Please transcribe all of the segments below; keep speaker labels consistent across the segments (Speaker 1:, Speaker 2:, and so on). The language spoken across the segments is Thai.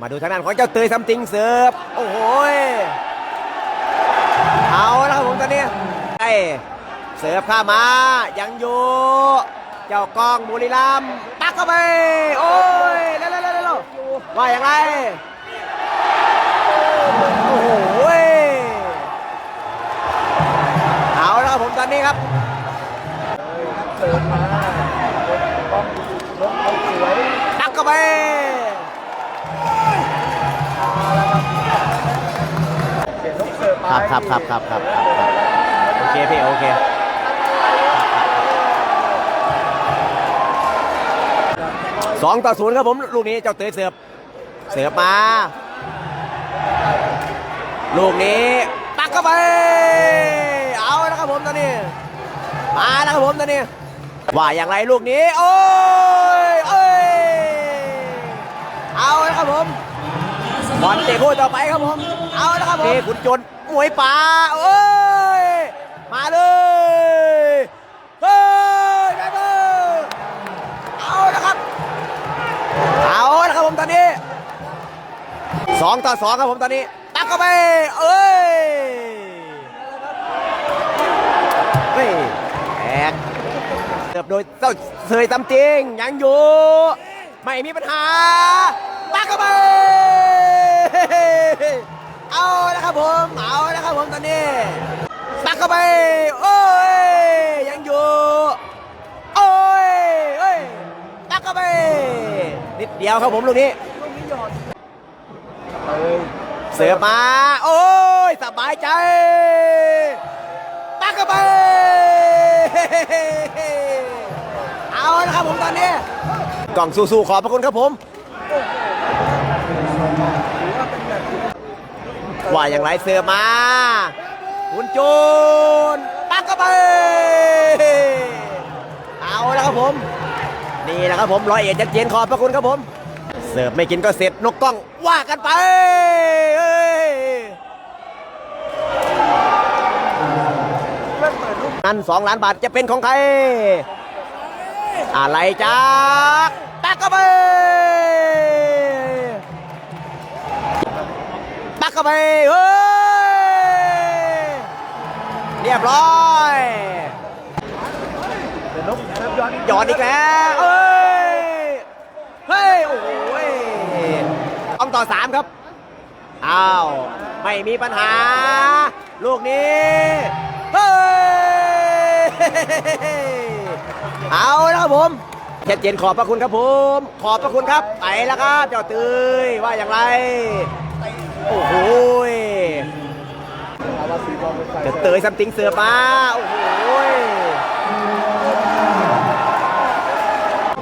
Speaker 1: มาดูทางด้านของเจ้าเตยซัมติงเสิร์ฟโอ้โหเอาแล้วครับผมตอนนี้ไอ้เสิร์ฟข้ามายังอยู่เจ้ากองบุรีรัมปักเข้าไป โอ้ยเร็วเร็วเร็วว่าอย่างไรโอ้โหเอาแล้วครับผมตอนนี้ครับ
Speaker 2: เสิร์ฟมา
Speaker 1: ขี
Speaker 2: ยนลูกเสิร์ฟไป
Speaker 1: ครับครับครับครับครับโอเคพี่โอเคสองต่อศูนย์ครับผมลูกนี้เจ้าเตยเสิร์ฟเสิร์ฟมา ลูกนี้ปักเข้าไป เอาแล้วครับผมตอนนี้ มาแล้วครับผมตอนนี้ ว่าอย่างไรลูกนี้ โอ้ยเอ้ยเอาแล้วครับผมบอลเตะคู่ต่อไปครับผม เอาแล้วครับผมนี่ขุนจน มวยป่าโอ้ย มาเลยเฮ้ยแม่เบอร์เอาล้วครับ เอาล้วครับผมตอนนี้สองต่อสองครับผมตอนนี้ตักเข้าไปเอ้ยเฮ้ยแอกเติบโดยเจ้าเสยตำจริงยังอยู่ไม่มีปัญหาตักเข้าไป เอาแล้วครับผมเอาแล้วครับผมตอนนี้ตักเข้าไปโอ้ยยังอยู่โอ้ยเอ้ยตักเข้าไปนิดเดียวครับผมลูกนี้
Speaker 2: ลูกนี้หยอดเสื
Speaker 1: อมาโอ้ยสบายใจตักเข้าไปเอาละครับผมตอนนี้กล่องสู้ๆขอบพระคุณครับผม ว่าอย่างไรเสือมาคุณจูนตักเข้าไป เอาละครับผม นี่แหละครับผมร้อยเอ็ดยัดเจนขอบพระคุณครับผม เสิร์ฟไม่กินก็เสร็จนกกล้องว่ากันไปเอ้ย
Speaker 2: เริ่มเปิดลูก
Speaker 1: นั่นสองล้านบาทจะเป็นของใคร อะไรจ้าตักเข้าไป เข้าไปเฮ้ยเรียบร้อย
Speaker 2: เดี๋ยวนกเสิร์ฟย้อน
Speaker 1: อดอีกแล้วเอ้ยเฮ้ยโอ้โหยต้องต่อสามครับอ้าวไม่มีปัญหา ลูกนี้เฮ้ยเอาแล้วผมเทียนเจนขอบพระคุณครับผม ขอบพระคุณครับ ไปแล้วครับ เจ้าเตยว่าอย่างไร โอ้โหย
Speaker 2: เจ้า
Speaker 1: เตยซัมติงเสือมาโอ้โห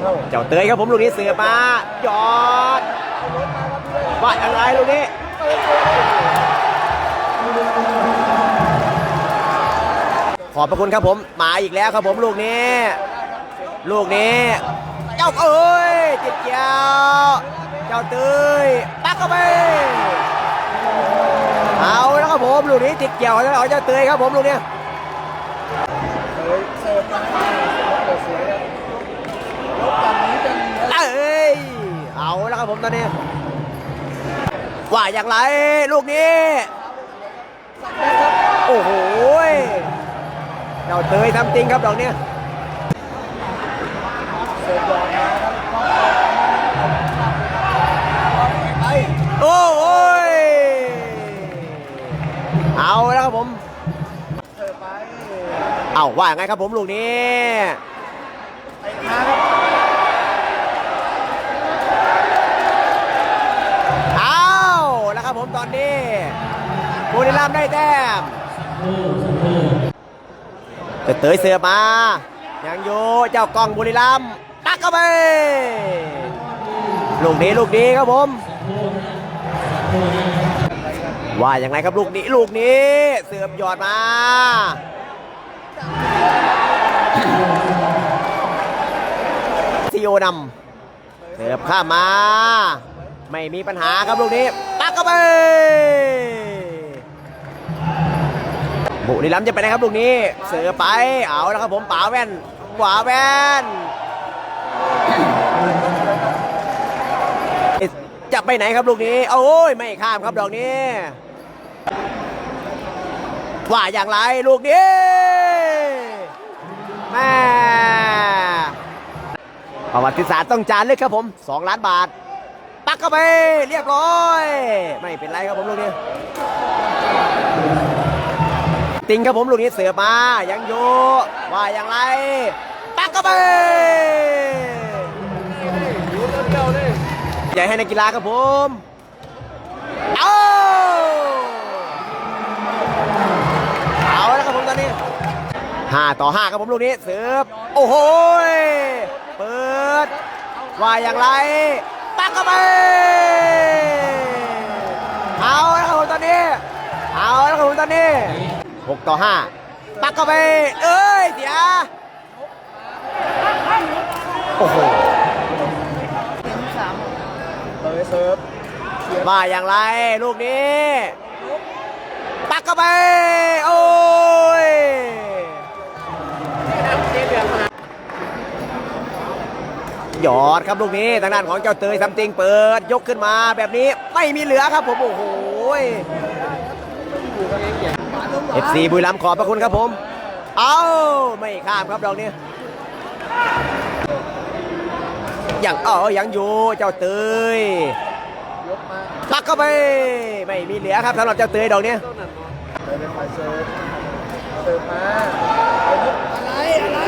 Speaker 2: เข้า
Speaker 1: เจ้าเตยครับผมลูกนี้เสือมาหยอดว่าอย่างไรลูกนี้ขอบพระคุณครับผมมาอีกแล้วครับผมลูกนี้ ลูกนี้ เจ้าเอ้ยจิตเจียวเจ้าเตยปักเข้าไป เอาแล้วครับผมลูกนี้ติดเกี่ยวแล้วเอาจ้าเตยครับผมลูกนี้
Speaker 2: ยเสิร์ฟมาสวยเลยลูกแบบนี้เป็น
Speaker 1: เอ้ยเอาแล้วครับผมตอนนี้ว่าอย่างไรลูกนี้ โอ้โหเจ้าเตยทำจริงครับดอกเนี้ย
Speaker 2: เสิร์ฟย้อนนะครับ
Speaker 1: โอ้โเอาแล้วครับผม
Speaker 2: เสิร์ฟไป
Speaker 1: เอาว่าไงครับผมลูกนี้
Speaker 2: เต
Speaker 1: อาแล้วครับผมตอนนี้บุรีรัมย์ได้แต้มเจะเตยเสือมายังอยู่เจ้ากล้องบุรีรัมย์ตักเข้าไปลูกนี้ลูกนี้ครับผม ว่าอย่างไรครับลูกนี้ลูกนี้เสือบหยอดมาซีโอนำเสือบข้ามมาไม่มีปัญหาครับลูกนี้ตักเข้าไปบุรีรัมย์จะไปไหนครับลูกนี้ เสือไปเอาแล้วครับผมป๋าแว่นขวาแว่นจับไปไหนครับลูกนี้ โอ้ยไม่ข้ามครับดอกนี้ ว่าอย่างไรลูกนี้แม่ประวัติศาสตร์ต้องจารึกครับผม2ล้านบาท ปักเข้าไปเรียบร้อย ไม่เป็นไรครับผมลูกนี้ ติงครับผมลูกนี้เสือมายังอยู่ว่าอย่างไร ปักเข้าไปอย่าให้นักกีฬาครับผม เอา 5 ต่อ 5 ครับผมลูกนี้เสิร์ฟโอ้โหเปิด ว่าอย่างไร ปักเข้าไป เอาแล้วครับผมตอนนี้ เอาแล้วครับผมตอนนี้ 6 ต่อ 5 ปักเข้าไป เอ้ยเดี๋ยวโอ้โห
Speaker 2: เลยเซิร์ฟ
Speaker 1: ว่าอย่างไรลูกนี้ ปักเข้าไป โอ้ย หยอดครับลูกนี้ทางด้านของเจ้าเตยซัมติงเปิด ยกขึ้นมาแบบนี้ไม่มีเหลือครับผมโอ้โหเอฟซีบุรีรัมย์ขอบพระคุณครับผม เอาไม่ข้ามครับดอกนี้ยังเออยังอยู่เจ้าเตยปักเข้าไปไม่มีเหลือครับสำหรับเจ้าเตยดอกนี้
Speaker 2: เป็นฝ่ายเซิร์เซิร์ฟมาอะไรอะไร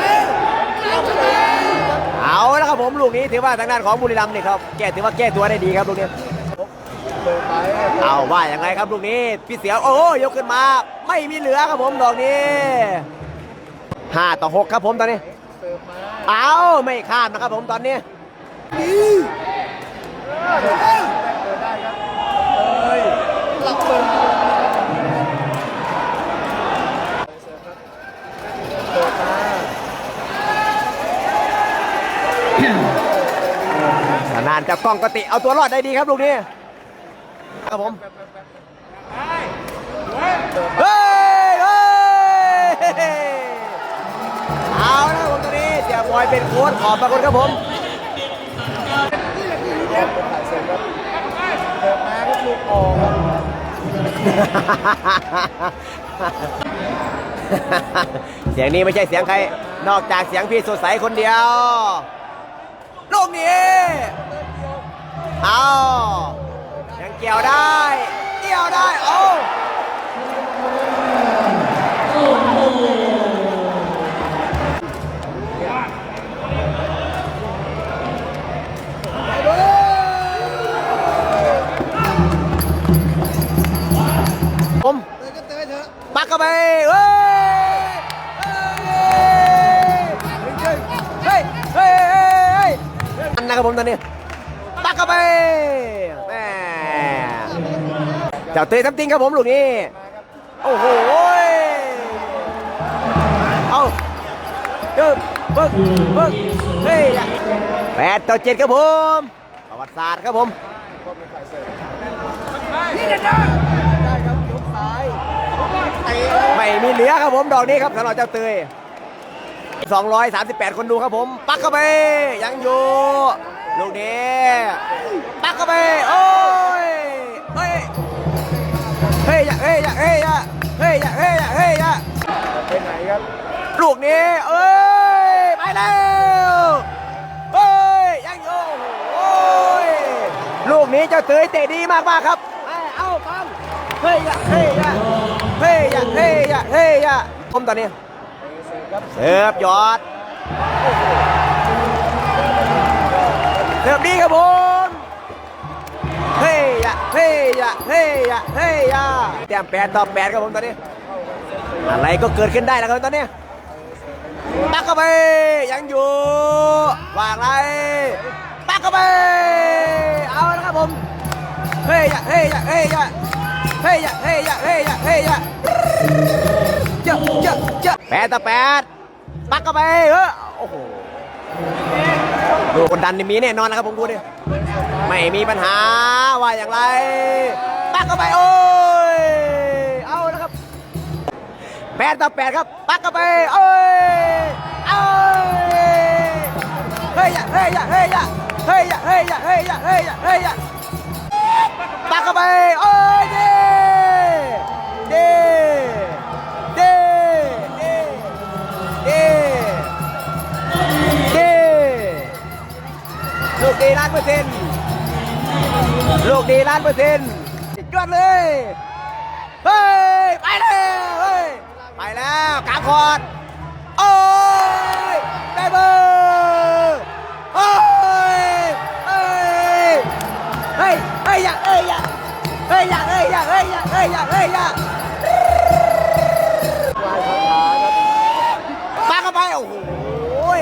Speaker 1: เอาแล้วครับผมลูกนี้ถือว่าทางด้านของบุรีรัมย์นี่ครับแก้ถือว่าแก้ตัวได้ดีครับลูกนี้
Speaker 2: เอา
Speaker 1: ว่าอย่างไรครับลูกนี้พี่เสียวโอ้ยกขึ้นมา ไม่มีเหลือครับผมดอกนี้ห้าต่อหกครับผมตอนนี้
Speaker 2: เอา
Speaker 1: ไม่ข้ามนะครับผมตอนนี้
Speaker 2: เดินได้ครับเฮ้ยหลับเซิร์ฟเซิร์ฟมา
Speaker 1: ทางานเจากล้องกติเอาตัวรอดได้ดีครับลูกนี้ครับผมเฮ้ยเฮ้ยเอาละผมตอนนี้เสียบอยเป็นโค้ชขอบพระคุณครับผม
Speaker 2: เป็นมาก็ลูกออก
Speaker 1: เสียงนี้ไม่ใช่เสียงใคร นอกจากเสียงพี่สดใสคนเดียวลูกนี้ เกี่ยวได้ เกี่ยวได้ โอ้ผม
Speaker 2: เดินก็เตยเถอะ
Speaker 1: ปักเข้าไปเฮ้ย เฮ้ย เฮ้ย เฮ้ย เฮ้ย อันนะครับผมตอนนี้ปักเข้าไป เจ้าเตยทำจริงครับผมลูกนี้ โอ้โหเอาเดิมเบิ้งเบิ้งเฮ้ยแปดต่อเจ็ดครับผมประวัติศาสตร์ครับผม
Speaker 2: ไม่
Speaker 1: มีเหลือครับผมดอกนี้ครับสำหรับเจ้าเตย238 คนดูครับผม ปักเข้าไป ยังอยู่ ลูกนี้ ปักเข้าไป โอ้ยเฮ้ย ยอย่าเฮ้ยอย่าเฮ้ยอย่าเฮ้ยอย่าเฮ้ยอย่าเฮ้ยอย่า
Speaker 2: ไปไหนครับ
Speaker 1: ลูกนี้เอ้ยไปแล้วเฮ้ยยังอยู่โอ้ยลูกนี้เจ้าเตยเตะดีมากมากๆครับเอาฟังเฮ้ยอย่าเฮ้ยอย่าเฮ้ยอย่าเฮ้ยอย่าเฮ้ยอย่าผมตอนนี้
Speaker 2: เซิร์ฟครับ
Speaker 1: เสิร์ฟยอดเสิร์ฟดีครับผมเฮ้ยยะ เฮ้ยะเฮ้ยะเฮ้ยะแต้มแปดต่อแปดครับผมตอนนี้ อะไรก็เกิดขึ้นได้แล้วครับตอนนี้ปักเข้าไปยังอยู่วางไรปักเข้าไปเอาละครับผมเฮ้ยยะเฮ้ยะเฮ้ยะเฮ้ยะเฮ้ยะเฮ้ยะเฮ้ยยะเจ้าเจ้าเจ้าแปดต่อแปดปักเข้าไปเออโอ้โห ดูคนดันมีแน่นอนนะครับผมดูดิไม่มีปัญหาว่าอย่างไรปักเข้าไปโอ้ยเอานะครับแปดต่อแปดครับปักเข้าไปโอ้ยเอ้ยเฮ้ยเฮ้ยเฮ้ยเฮ้ยเฮ้ยเฮ้ยเฮ้ยเฮ้ยปักเข้าไปโอ้ยาเฮ้ยอย่าเฮ้ยอย่าเซ็นต์ลูกดีล้านเปอร์เซ็นต์ยอดเลย เฮ้ย ไปแล้วเฮ้ย ไปแล้วกลางคอร์ดโอ้ยได้เบอร์โอ้ยเฮ้ย เฮ้ย เฮ้ย อย่าเฮ้ยอย่าเฮ้ยอย่าเฮ้ยอย่าเฮ้ยอย่าเฮ้ยอย่าเฮ้ยอย่า
Speaker 2: ลายคาถาครับ
Speaker 1: ปาเข้าไป โอ้โหย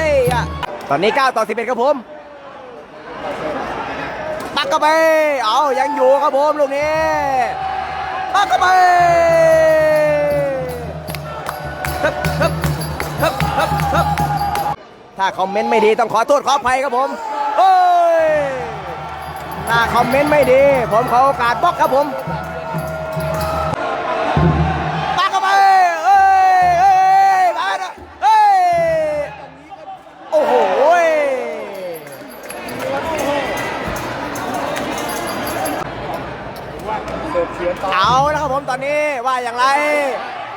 Speaker 1: ตอนนี้ 9 ต่อ 11 ครับผมปักเข้าไป เอายังอยู่ครับผมลูกนี้ปักเข้าไปฮึบฮึบฮึบฮึบฮึบถ้าคอมเมนต์ไม่ดีต้องขอโทษขออภัยครับผมโอ้ยถ้าคอมเมนต์ไม่ดี ผมขอโอกาสบล็อกครับผม เสิ
Speaker 2: ร์ฟเสียตา
Speaker 1: เอาแล้วครับผมตอนนี้ว่าอย่างไร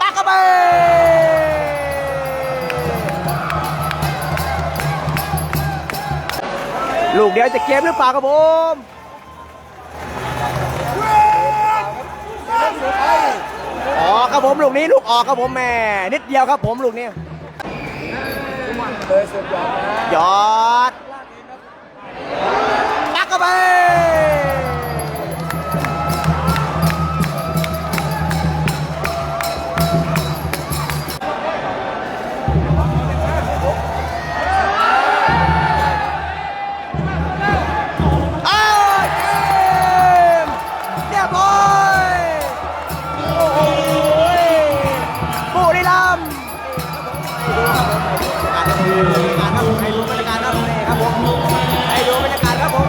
Speaker 1: ปักเข้าไปลูกเดียวจะเกมหรือเปล่าครับผมออกครับผมลูกนี้ลูกออกครับผมแหม่นิดเดียวครับผมลูกนี้
Speaker 2: เลยเสิร์ฟยาวนะ
Speaker 1: ยอด ลำให้ดูบรรยากาศครับครับผมให้ดูบรรยากาศครับผม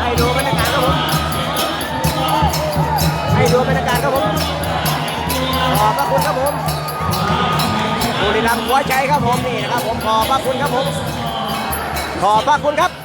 Speaker 1: ให้ดูบรรยากาศครับผมให้ดูบรรยากาศครับผมขอบพระคุณครับผมบุรีรัมย์หัวใจครับผมนี่นะครับผมขอบพระคุณครับผมขอบพระคุณครับ